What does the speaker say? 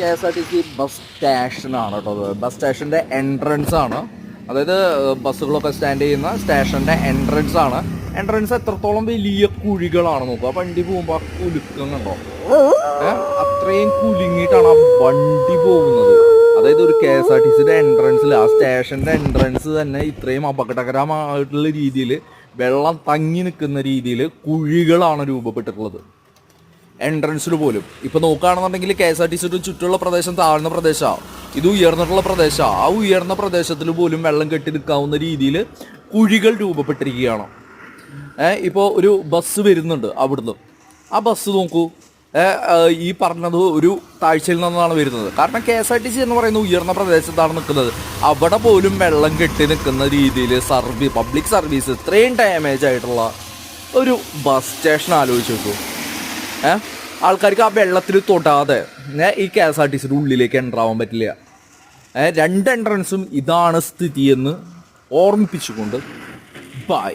K S R T C bus സ്റ്റേഷനാണ് കേട്ടോ bus സ്റ്റേഷന്റെ എൻട്രൻസ് ആണ്. അതായത് ബസ്സുകളൊക്കെ സ്റ്റാൻഡ് ചെയ്യുന്ന സ്റ്റേഷന്റെ എൻട്രൻസ് ആണ്. എൻട്രൻസ് എത്രത്തോളം വലിയ കുഴികളാണ് നോക്കുക. വണ്ടി പോകുമ്പോൾ ആ കുലുക്കുന്നുണ്ടോ അത്രയും കുലുങ്ങിയിട്ടാണ് ആ വണ്ടി പോകുന്നത്. അതായത് ഒരു കെ എസ് ആർ ടി സിയുടെ എൻട്രൻസിൽ ആ സ്റ്റേഷന്റെ എൻട്രൻസ് തന്നെ ഇത്രയും അപകടകരമായിട്ടുള്ള രീതിയിൽ വെള്ളം തങ്ങി നിൽക്കുന്ന രീതിയിൽ കുഴികളാണ് രൂപപ്പെട്ടിട്ടുള്ളത്. എൻട്രൻസിൽ പോലും. ഇപ്പൊ നോക്കുകയാണെന്നുണ്ടെങ്കിൽ കെ എസ് ആർ ടി സിയുടെ ചുറ്റുള്ള പ്രദേശം താഴ്ന്ന പ്രദേശമാണ് ഇത് ഉയർന്നിട്ടുള്ള പ്രദേശമാണ് ആ ഉയർന്ന പ്രദേശത്തിൽ പോലും വെള്ളം കെട്ടി നിൽക്കാവുന്ന രീതിയിൽ കുഴികൾ രൂപപ്പെട്ടിരിക്കുകയാണ്. ഇപ്പോൾ ഒരു ബസ് വരുന്നുണ്ട് അവിടുന്ന്. ആ ബസ് നോക്കൂ. ഈ പറഞ്ഞത് ഒരു താഴ്ചയിൽ നിന്നാണ് വരുന്നത്. കാരണം K S R T C എന്ന് പറയുന്ന ഉയർന്ന പ്രദേശത്താണ് നിൽക്കുന്നത്. അവിടെ പോലും വെള്ളം കെട്ടി നിൽക്കുന്ന രീതിയിൽ സർവീസ് പബ്ലിക് സർവീസ് ഇത്രയും ഡാമേജ് ആയിട്ടുള്ള ഒരു ബസ് സ്റ്റേഷൻ ആലോചിച്ച് നോക്കൂ. ആൾക്കാർക്ക് ആ വെള്ളത്തിൽ തൊടാതെ ഈ കെ എസ് ആർ ടി സിയുടെ ഉള്ളിലേക്ക് എന്റർ ആവാൻ പറ്റില്ല. രണ്ട് എൻട്രൻസും ഇതാണ് സ്ഥിതിയെന്ന് ഓർമ്മിപ്പിച്ചുകൊണ്ട് ബൈ